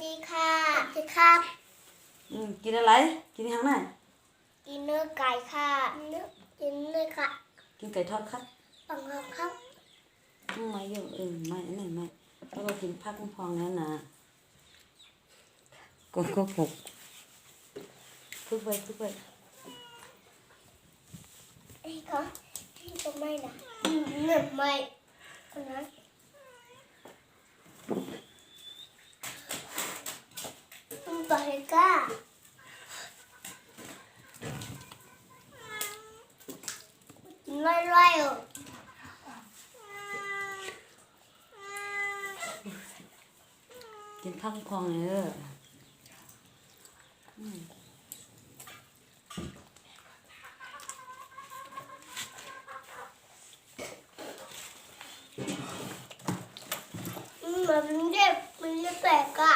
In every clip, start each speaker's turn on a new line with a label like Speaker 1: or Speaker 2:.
Speaker 1: ดีค่ะสวัสดีครับ
Speaker 2: อืมกินอะไร กินทางไหน
Speaker 1: กินเนื้อไก่ค่ะเนื้อกินเนื้อค่ะ
Speaker 2: กินไก่ทอดครับ
Speaker 1: ปังครับ
Speaker 2: อืมไม่เยอะเออไม่อันไหนไม่แล้วก็กินผักพองๆนั่นนะก็ก็ปลุกพึกไปพึกไป
Speaker 1: ไอ้ก็ที่ก็ไม่นะเนื้อไม่คนนั้น มันต่อยก้าไล่ไล่ๆอะ
Speaker 2: กินผักพองๆเออ
Speaker 1: อืมมันเรียบมันเรียบแปลกอะ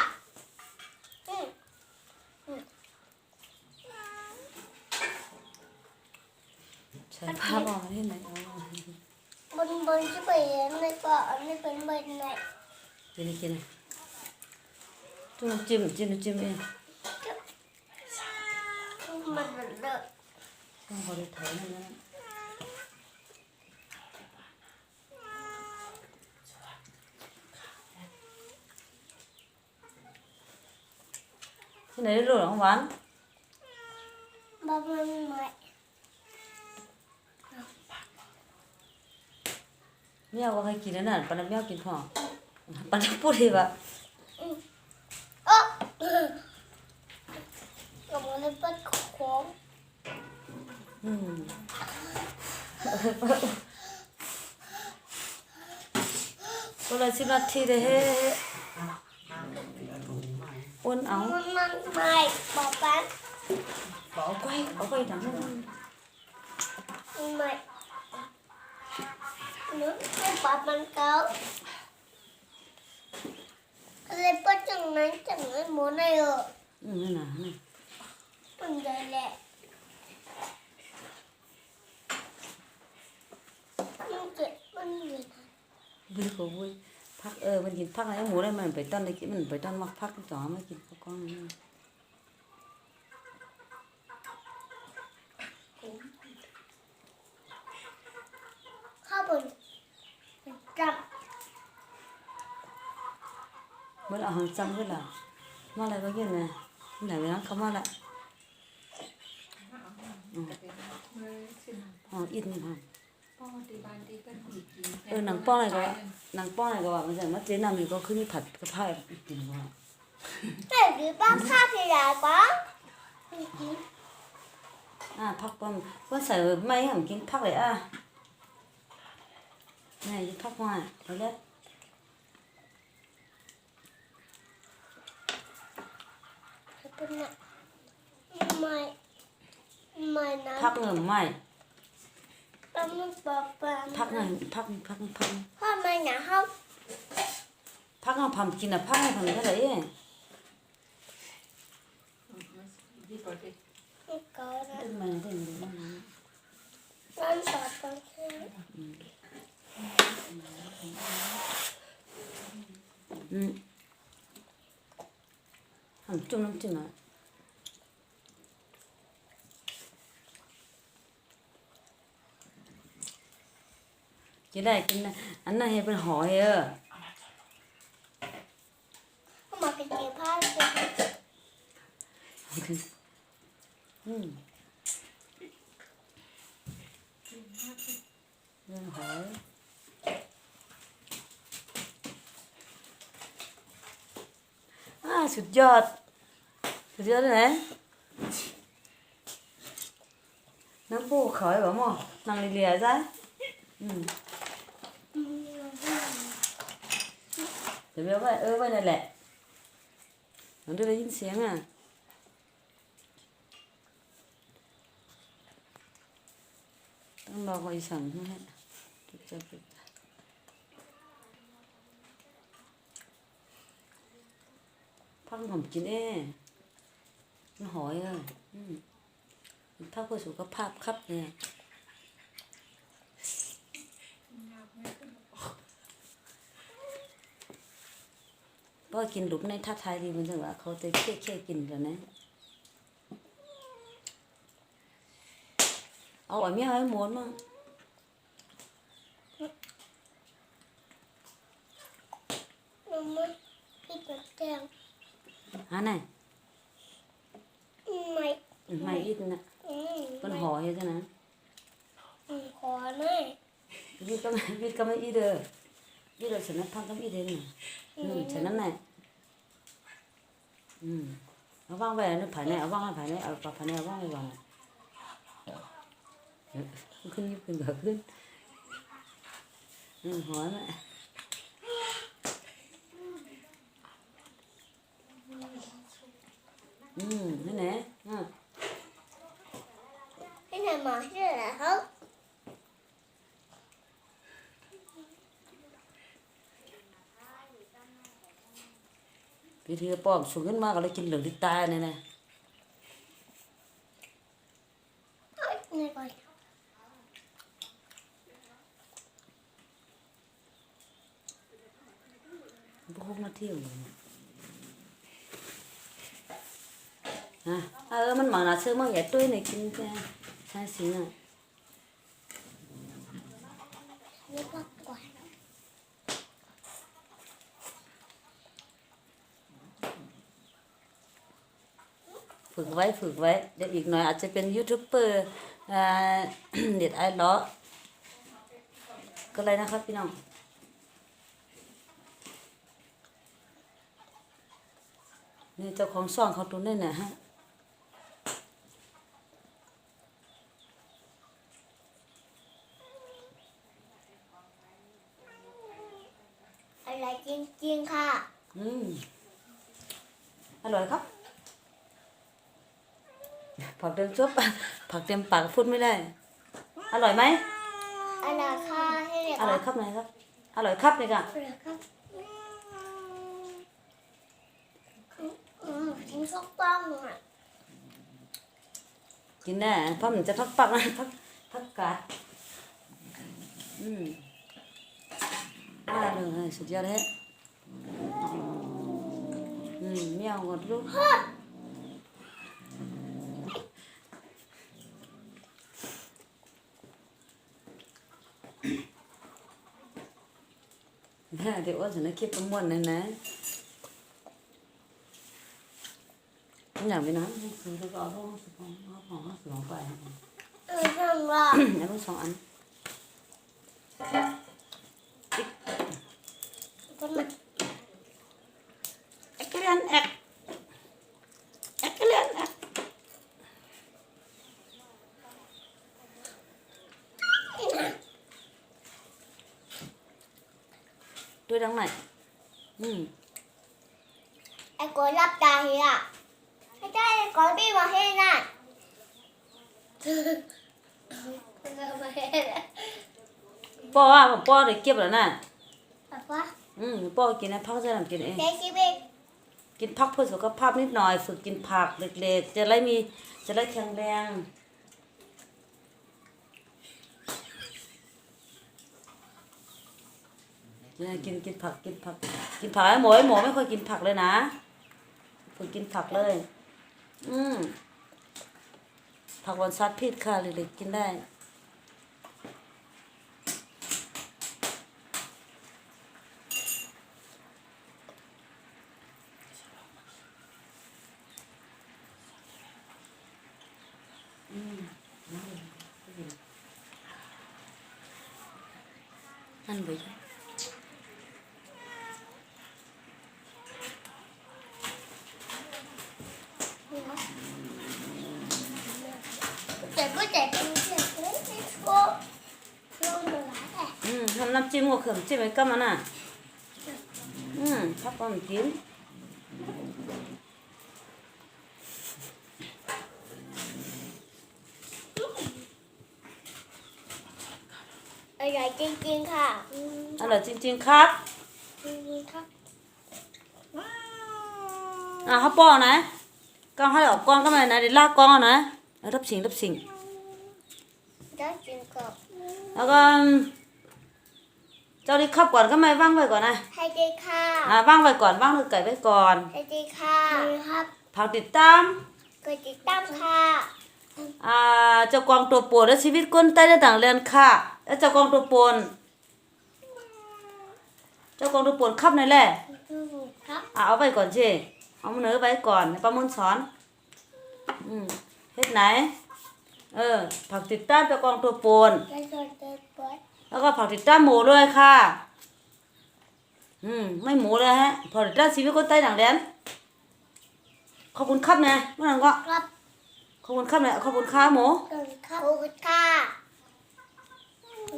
Speaker 1: อืม
Speaker 2: ใช้ผ้าบอที่ไหนเอา
Speaker 1: บนบนที่ไปเองเลยก็อันนี้เป็นใบไหน
Speaker 2: กินกินจุ่มจิ้มจิ้มจิ้มเอง
Speaker 1: มันเหมือนเดิม
Speaker 2: ต้องพอได้ถ่ายนั่นนะที่ไหนได้รู้หรอของหวาน
Speaker 1: บางมันใหม่
Speaker 2: เมียว่าใครกินนั่นน่ะปานนั้นเมียกินพอปานนั้นพูดดีว่า
Speaker 1: โอ๊ะกับมันเลยเป็นของ
Speaker 2: อืมก็เลยสิบนาทีเลยเฮ้อ้วนเอา
Speaker 1: มันมันใหม่บอกแป๊บ
Speaker 2: เอาไว้เอาไว้ดังนั้น
Speaker 1: มันใหม่เนื้อเป็นปากมันเก่าอะไรเป็นจังนั้นจังนั้นหมดเลยเออ
Speaker 2: อืมนั่นน่ะนั่น
Speaker 1: มันใหญ่แหละมันเจ็บมันเหนื่อย
Speaker 2: บุยก็บุยพักเออมันกินพักอะไรหมูได้มันไปต้นได้กินมันไปต้นมักพักจ่อมากินพักก้อนนี่
Speaker 1: ข้าวบนจับ
Speaker 2: เมื่อเอาหางจำไว้ละมาอะไรก็เย็นเลยไหนไปนั่งเขามาละอืมอ๋ออิดนี่ค่ะ
Speaker 3: ป้อตีบานตีเป็นผีกิน
Speaker 2: เอ อหนังป้อนอะไรก็ว่าหนังป้อนอะไรก็ว่ามันจะมาเจ๊นำอยู่ก็ขึ้นผัดกระเพรากินว่า
Speaker 1: แต่หรือบ้าข้าวที่ไหนบ้าง
Speaker 2: อ่าพักป้อมว่าใส่ไม่ให้ผมกินพักเลยอะนี่ยิพักมาเอาเลย
Speaker 1: เป็นอะไม่ไม่นะ
Speaker 2: พักเงินไม่
Speaker 1: แล้วมันบอกว่า
Speaker 2: พักเงินพักพักพัก
Speaker 1: พ่อไม่นะเขา
Speaker 2: พักเอาพำกินอะพักให้พำเท่าไหร่เอง
Speaker 3: ดีกว่าดิ
Speaker 1: ไม่เกินนะ
Speaker 2: ตึ้งมันตึ้งมัน
Speaker 1: นั่นสอดตรงที่
Speaker 2: อืมทำจุ่มน้ำจิ้มอะจะได้กินนะอันนั้นให้เป็นหอยเออ
Speaker 1: เขามาเป็นเกี่ยวผ้าเลย
Speaker 2: อืมเรื่องหอยอ่า สุดยอด สุดยอดเลยนะน้ำปูขอยบ่หมอนั่งเลียๆซะอืมเดี๋ยวเอาไว้เออไว้นั่นแหละมันได้ยินเสียงอะต้องรอคอยสั่งให้จะจะ ไปพักผมกินเองมันหอยอะอืมพักเพื่อสุขภาพครับเนี่ยป้อกินหลุมในท่าทายดีมันจังว่าเขาจะเคี่ยเคี่ยกินแล้วนะเอาอันเมียให้หมดมั้ง
Speaker 1: น้ำมันพี่แบบแดง
Speaker 2: หาไหน
Speaker 1: ไม่
Speaker 2: ไม่อีกนะ
Speaker 1: อืม
Speaker 2: เป็นห่อเฮ็ดจังนะ
Speaker 1: อืมขอหน่อย
Speaker 2: วิทย์ก็ไม่วิทย์ก็ไม่อีเด้อวิทย์เราฉะนั้นพังก็ไม่อีเด้อน่ะอืมฉะนั้นน่ะอืมเอาวางไว้ในภายในเอาวางไว้ภายในเอาปลาภายในเอาวางไว้วางเออขึ้นยิบขึ้นแบบขึ้นอืมหอม อะอืมนั่นแหละอะ
Speaker 1: ให้ไหนมาที่ไหนเขา
Speaker 2: พี่ทีป้อมสูงขึ้นมากก็เลยกินเหลืองที่ตายเนี่ยนะ
Speaker 1: เอ้ยนี่ก่อน
Speaker 2: พวกมาเที่ยวเลยฮะ เออมันหมังหนาเชื่อมั่งอย่าตุ้ยในกินแค่ใช่สิน่ะ
Speaker 1: นี่ก็ก่อน
Speaker 2: ฝึกไว้ฝึกไว้ เดี๋ยวอีกหน่อยอาจจะเป็นยูทูบเบอร์เด็ดไอล้อก็เลยนะครับพี่น้องนี่เจ้าของซ่องเขาตัวนี่น่ะฮะ
Speaker 1: อะไรจริงๆค่ะ
Speaker 2: อืมอร่อยครับ ผักเต็มซุปผักเต็มปากพูดไม่ได้ อร่อยไหม
Speaker 1: อะไรค่ะให้ไหน
Speaker 2: อร่อยครับไหนครับ อร่อยครับเลยค่ะ
Speaker 1: อะไรครับอืมกินข้าวปั้งอะ
Speaker 2: กินแน่เพราะมันจะพักปักนะพักพักกาดอืมอ่าเลยสุดยอดเลยอืม เมียวกดลูกแม่เดี๋ยวว่าจะนึกคิดประมวลนะนะอยากไปนะคือแล้วก็เอาพวกสปองเอาของสปองไป
Speaker 1: เออจังว่า
Speaker 2: แล้วก็สองอัน
Speaker 1: ก็มัน
Speaker 2: เอ็กเลียนเอ็กเอ็กเลียนเอ็กด้วยดังไหนอืม
Speaker 1: ไอ้กดรับตาเฮียไม่ได้ไอ้
Speaker 2: กินนะพักจะทำกินเอง
Speaker 1: เด็กชีวิต
Speaker 2: กินพักเพื่อสุขภาพนิดหน่อย ฝึกกินผักเล็กๆ จะได้มีจะได้แข็งแรงเนี่ยกินกินผักกินผัก กินผักไอ้หมูไอ้หมูไม่ค่อยกินผักเลยนะฝึกกินผักเลย อืมผักวันซัดพิษค่ะเล็กๆกินได้ อันไปจ้ะ
Speaker 1: แต่ก็แต่เป็นเด็กเล็กไม่ชอบลงมาหลายแต่
Speaker 2: อืมทำน้ำจิ้มกับเขือจิ้มไว้ก็มันน่ะ อืมพักก่อนกิน
Speaker 1: อ ร่อยจริงๆค่ะอืม
Speaker 2: อร่อยจริง ๆ ครับ
Speaker 1: จริงๆครับว้าว
Speaker 2: อะเขาป้อนะก็ให้ออกกล้องก็ไม่นะเดี๋ยวลากกล้องเอานะเอารับสิ่งรับสิ่ง
Speaker 1: ได้จริงกับ
Speaker 2: แล้วก็เจ้านี่ขับก่อนก็ไม่ว่างไว้ก่อนนะ
Speaker 1: ให้ดีค่ะ
Speaker 2: อ่าว่างไว้ก่อนว่างเลยไก่ไว้ก่อน
Speaker 1: ให้ดีค่ะครับ
Speaker 2: ผักติดตาม
Speaker 1: กดติดตามค่ะ
Speaker 2: อ่าเจ้ากวางตัวโปรดและชีวิตคนใต้ได้ต่างเรียนค่ะแล้ว เจ้ากวางตัวโปรดเจ้ากวางตัวโปรดขับในอยแหละ
Speaker 1: ครับ
Speaker 2: อ่าเอาไว้ก่อนสิเอามือเหนือไว้ก่อนประมวลสอนอืมเฮ็ดไหน เออ ผักติดตามเจ้ากวางตัวโปรด
Speaker 1: จะโดนเปิดเปิด
Speaker 2: แล้วก็ผักติดตามหมูด้วยค่ะ อืมไม่หมูเลยฮะผักติดตามชีวิตคนใต้ต่างแดนขอบคุณครับนะเมื่อนั้นก็
Speaker 1: ครับ
Speaker 2: ขอบคุณครับนะขอบคุณค่ะหมู
Speaker 1: ขอบคุณค่ะ